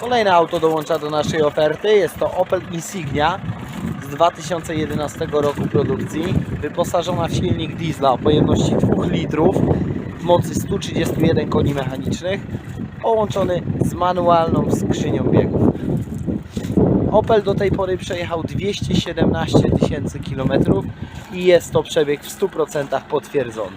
Kolejne auto dołącza do naszej oferty. Jest to Opel Insignia z 2011 roku produkcji. Wyposażona w silnik diesla o pojemności 2 litrów, mocy 131 koni mechanicznych, połączony z manualną skrzynią biegów. Opel do tej pory przejechał 217 tysięcy kilometrów i jest to przebieg w 100% potwierdzony.